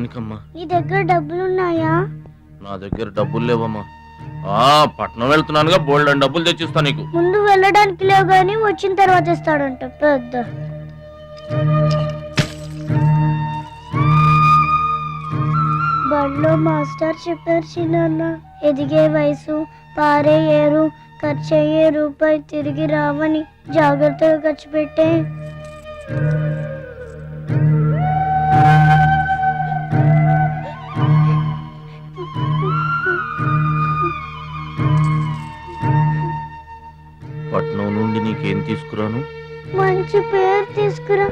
దానికమ్మా. నీ దగ్గర డబ్బులున్నాయా? నా దగ్గర డబ్బులు లేవమ్మా. ఆ పట్నం వెళ్తున్నానుగా బోల్డ్ అని డబ్బులు తెచ్చిస్తా నీకు. ముందు వెళ్ళడానికి లేవు గాని వచ్చిన తర్వాత ఇస్తాడంట పెద్ద. బడిలో మాస్టర్ చెప్పారు చిన్న ఎదిగే వయసు పారే ఏరు ఖర్చు అయ్యే రూపాయి తిరిగి రావని జాగ్రత్తగా ఖర్చు పెట్టే. పట్నం నుండి నీకేం తీసుకురాను? మంచి పేరు తీసుకురా.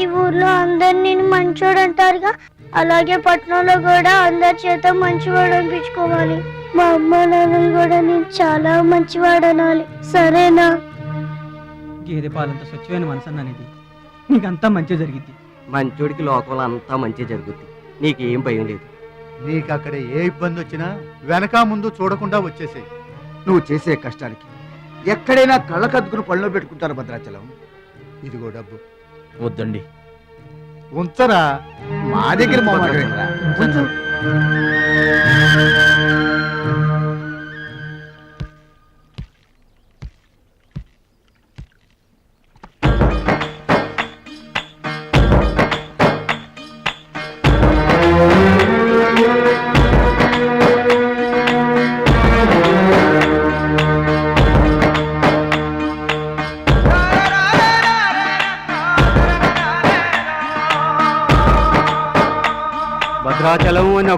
ఈ ఊర్లో అందరు నేను మంచోడు అంటారుగా. అలాగే పట్టణంలో కూడా అందరి చేత మంచివాడు అనిపించుకోవాలి. మా అమ్మ నాన్నలు కూడా నేను చాలా మంచివాడు అనాలి సరేనా? గేదె పాలంత స్వచ్ఛమైన మనసు అన్నది నీకంతా మంచి జరిగింది మంచోడికి లోకంలో అంతా మంచి జరుగుద్ది. నీకేం భయం లేదు. నీకు అక్కడ ఏ ఇబ్బంది వచ్చినా వెనక ముందు చూడకుండా వచ్చేసేయ్. నువ్వు చేసే కష్టానికి. ఎక్కడైనా కళ్ళకద్దుకుని పనిలో పెట్టుకుంటారు భద్రాచలం. ఇదిగో డబ్బు. వద్దండి. ఉంచరా? మా దగ్గర మొహమాట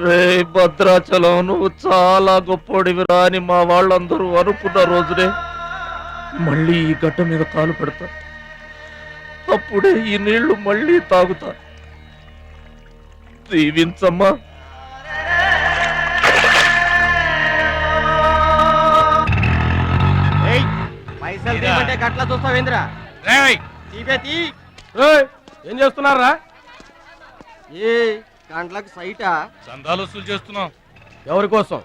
రే భద్రాచలం నువ్వు చాలా గొప్పోడివిరా అని మా వాళ్ళందరూ అనుకున్న రోజునే మళ్ళీ ఈ గడ్డ మీద కాలు పెడతా అప్పుడే ఈ నీళ్ళు మళ్ళీ తాగుతా దీవించమ్మా. పైసలు తీయమంటే గట్ల చూస్తావేంద్రా తీపేతి ఏం చేస్తున్నారా ఏ కండ్లకు సైటా? చందాలు వసూలు చేస్తున్నాం. ఎవరి కోసం?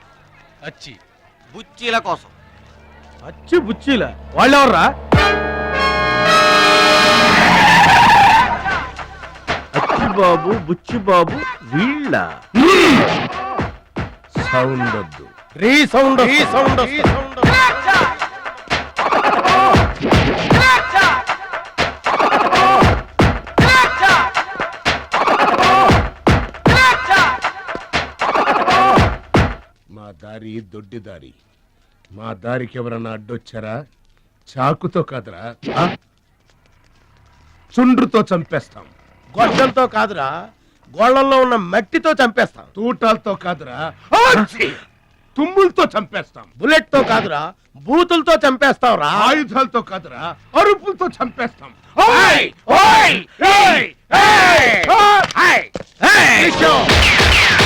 అచ్చి. బుచ్చీల కోసం. అచ్చి బుచ్చీల? వాళ్ళెవర్రా? అచ్చి బాబు బుచ్చి బాబు వీళ్ళ. సౌండ్ వద్దు రీ సౌండ్ రీ సౌండ్ మా దొడ్డి దారి మా దారికి ఎవరన్నా అడ్డొచ్చారా చాకుతో కాదురా ఆ? చుండ్రుతో చంపేస్తాం గొడ్డలతో కాదురా గోళ్ళల్లో ఉన్న మట్టితో చంపేస్తాం తూటాలతో కాదురా ఆచి! తుమ్ములతో చంపేస్తాం బుల్లెట్తో కాదురా బూతులతో చంపేస్తాం రా ఆయుధాలతో కాదురా అరుపులతో చంపేస్తాం ఓయ్! ఓయ్! ఏయ్! ఏయ్! ఏయ్! దిశో!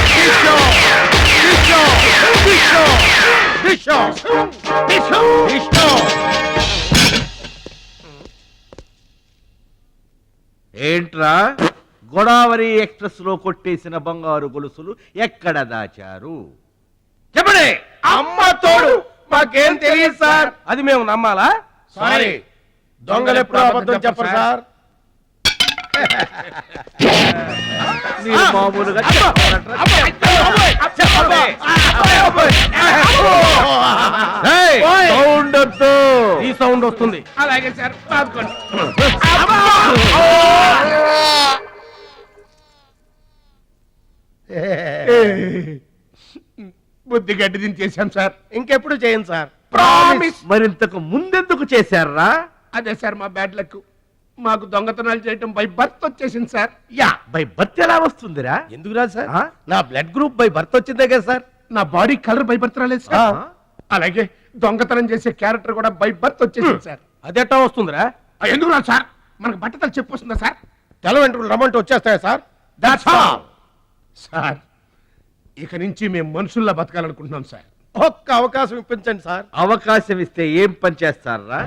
దిశో! దిశో! ఏంట్రా? గోదావరి ఎక్స్ప్రెస్లో కొట్టేసిన బంగారు గొలుసులు ఎక్కడ దాచారు? చెప్పండి! అమ్మ తోడు! మాకేం తెలియదు సార్. అది మేము నమ్మాలా? సారీ. దొంగలు ఎప్పుడు అబద్ధం చెప్పరు సార్. మీరు మామూలుగా సౌండ్ వద్దు. ఈ సౌండ్ వస్తుంది. అలాగే సార్ బుద్ధి గడ్డి దించేశాం సార్. ఇంకెప్పుడు చేయండి సార్? ప్రామిస్ మరింతకు ముందెందుకు చేశారా? అదే సార్ మా బ్యాడ్ లక్. మాకు దొంగతనాలు చేయటం బై బర్త్ వచ్చేసింది సార్ యా. బై బర్త్ ఎలా వస్తుందిరా? ఎందుకు రాదు సార్ ఆ? నా బ్లడ్ గ్రూప్ బై బర్త్ వచ్చిందే కదా సార్ నా బాడీ కలర్ బై బర్త్ రాలేదు సార్ అలాగే దొంగతనం చేసే క్యారెక్టర్ కూడా బై బర్త్ వచ్చేసింది సార్ అదెట్టా వస్తుందిరా? ఆ, ఎందుకు రాదు సార్ మనకు బట్టతలు చెప్పు వస్తుందా సార్ తెల రమ్మంటే వచ్చేస్తాయా సార్ దాట్స్ ఆల్ సార్ ఇక నుంచి మేము మనుషుల్లా బతకాలనుకుంటున్నాం సార్ ఒక్క అవకాశం ఇప్పించండి సార్ అవకాశం ఇస్తే ఏం పని చేస్తారా?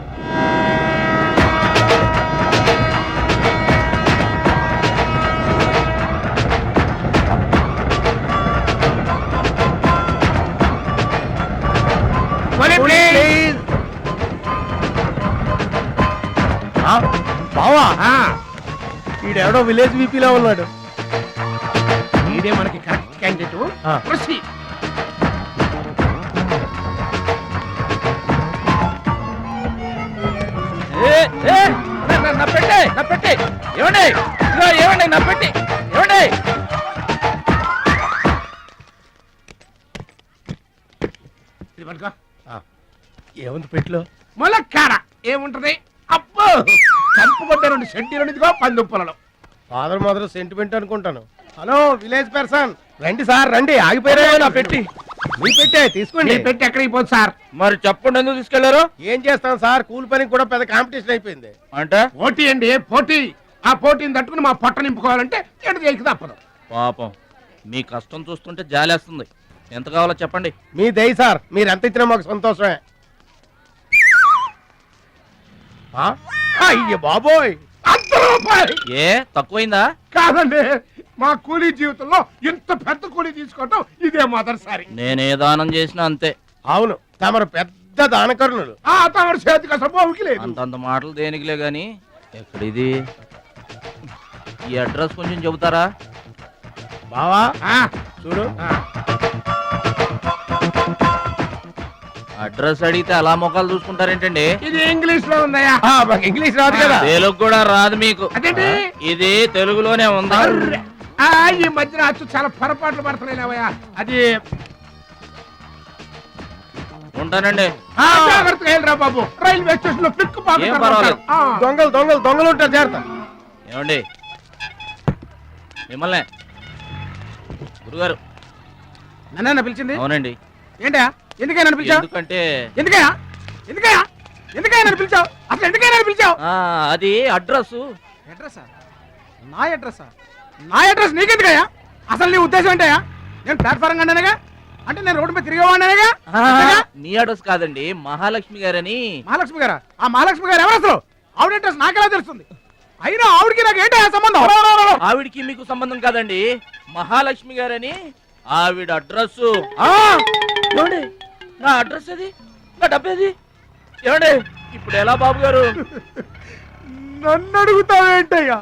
బావా? ఈడెవడో విలేజ్ వీపీలో ఉన్నాడు. ఇదే మనకి కరెక్ట్ క్యాండిడేట్. Proceed. నా పెట్టే నా పెట్టే. ఏమండి? ఇదిగో ఏమండి నా పెట్టి. ఏమండి? ఏముంది పెట్లో? ములక్కాడ. ఏముంటది? అబ్బో! కంపు కొట్టే రెండు సెంటీలు ఇదిగో పందుప్పలలో ఫాదర్ మదర్ సెంటిమెంట్ అనుకుంటాను. హలో విలేజ్ పర్సన్ రండి సార్ రండి. ఆగిపోయారా నా పెట్టి. మీ పెట్టే తీసుకోండి. పెట్టి ఎక్కడికి పోదు సార్. మరి చెప్పండి ఎందుకు తీసుకెళ్ళారు? ఏం చేస్తాం సార్? కూల్ పనికి కూడా పెద్ద కాంపిటీషన్ అయిపోయింది. అంటే? పోటీ అండి పోటీ? ఆ పోటీని తట్టుకుని మా పొట్ట నింపుకోవాలంటే ఎటు చేయక తప్పదు. పాపం. మీ కష్టం చూస్తుంటే జాలేస్తుంది. ఎంత కావాలో చెప్పండి. మీ దయ సార్. మీరు ఎంత ఇచ్చినా మాకు సంతోషమే ఆ? అయ్య బాబోయ్! అంత రూపాయి! ఏ తక్కువైందా? కాదండి మా కూలీ జీవితంలో ఇంత పెద్ద కూలీ తీసుకోవటం ఇదే మొదటిసారి. నేనే దానం చేసినా అంతే. అవును తమరు పెద్ద దానకరుణులు. ఆ తమరి చేతికి అసలు బావుకి లేదు. అంతంత మాటలు దేనికిలే గాని? ఎక్కడిది? ఈ అడ్రస్ కొంచెం చెబుతారా? బావా ఆ, చూడు ఆ. అడ్రస్ అడిగితే అలా మొక్కలు చూసుకుంటారేంటండి? ఇది ఇంగ్లీష్లో ఉందయ్యా. ఆ, మాకు ఇంగ్లీష్ రాదు కదా. తెలుగు కూడా రాదు మీకు. అదేంటి? ఇది తెలుగులోనే ఉంది. అర్రె. ఆ, ఈ మధ్యన అచ్చు చాలా పొరపాట్లు పడుతున్నాయిలేవయ్యా అది ఉంటానండి. ఆ, జాగ్రత్తగా వెళ్ళరా బాబు. రైల్వే స్టేషన్లో పిక్ ఏం పర్వాలేదు. దొంగలు దొంగలు దొంగలు ఉంటారు జాగ్రత్త. ఏమండి? మిమ్మల్ని. గురుగారు. నన్న పిలిచింది? అవునండి. ఏంటా ఎందుకైనా నన్ను పిలిచావు? ఎందుకంటే ఎందుకయ్యా ఎందుకయ్యా ఎందుకయ్యా నన్ను పిలిచావు? అసలు ఎందుకైనా నన్ను పిలిచావు? ఆ, అది అడ్రస్ అడ్రస్సా? నా అడ్రస్సా? నా అడ్రస్ నీకెందుకయ్యా? అసలు నీ ఉద్దేశం ఏంటయ్యా? నేను ప్లాట్ఫారం కండానగా అంటే నేను రోడ్డు మీద తిరిగేవాడినగా? మీ అడ్రస్ కాదండి మహాలక్ష్మి గారని. మహాలక్ష్మి గారా? ఆ మహాలక్ష్మి గారు ఎవరు అసలు ఆవిడ అడ్రస్ నాకెలా తెలుస్తుంది? అయినా ఆవిడకి నాకు ఏంటయ్యా సంబంధం? ఆవిడికి మీకు సంబంధం కాదండి మహాలక్ష్మి గారని ఆవిడ అడ్రస్ ఏమండి? నా అడ్రస్ అది నా డబ్బేది ఏమండి? ఇప్పుడు ఎలా బాబు గారు? నన్ను అడుగుతావేంటయ్యా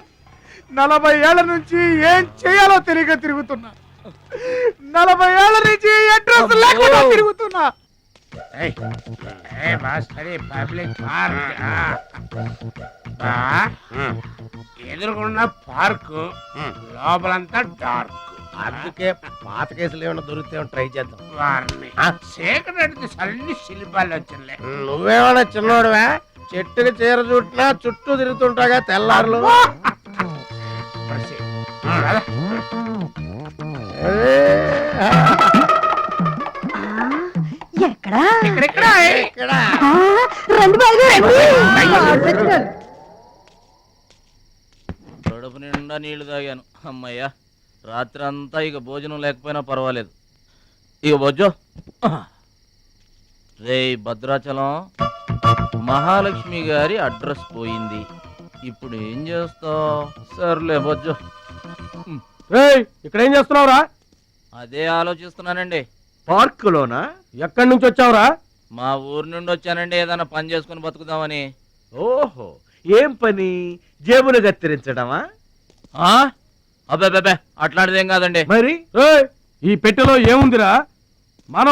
నలభై ఏళ్ళ నుంచి ఏం చేయాలో తెలియక తిరుగుతున్నా. నలభై ఏళ్ళ నుంచి అడ్రస్ లేకుండా తిరుగుతున్నా. Public park. ఎదురుకున్న పార్క్ లోపలంతా డార్క్. అందుకే పాత కేసులు ఏమైనా దొరికితే ట్రై చేద్దాం. వారిని సన్ని శిల్పాలు వచ్చింది నువ్వేమైనా చిన్నోడువా? చెట్టుకి చీర చుట్టినా చుట్టూ తిరుగుతుంటాగా తెల్లారులు. ఎక్కడా? ఇక్కడ రండి బాగా కడుపు నిండా నీళ్ళు తాగాను. అమ్మయ్యా. రాత్రి అంతా ఇక భోజనం లేకపోయినా పర్వాలేదు. ఇక బొజ్జో. రే భద్రాచలం మహాలక్ష్మి గారి అడ్రస్ పోయింది. ఇప్పుడు ఏం చేస్తావు? సర్లే బొజ్జో. ఇక్కడ ఏం చేస్తున్నావురా? అదే ఆలోచిస్తున్నానండి. పార్క్ లోనా ఎక్కడి నుంచి వచ్చావురా? మా ఊరు నుండి వచ్చానండి ఏదైనా పని చేసుకుని బతుకుదామని. ఓహో ఏం పని? జేబులు కత్తిరించడమా? ఆ అబ్బే అట్లాంటిదేం కాదండి. మరి? ఈ పెట్టెలో ఏముందిరా? మనం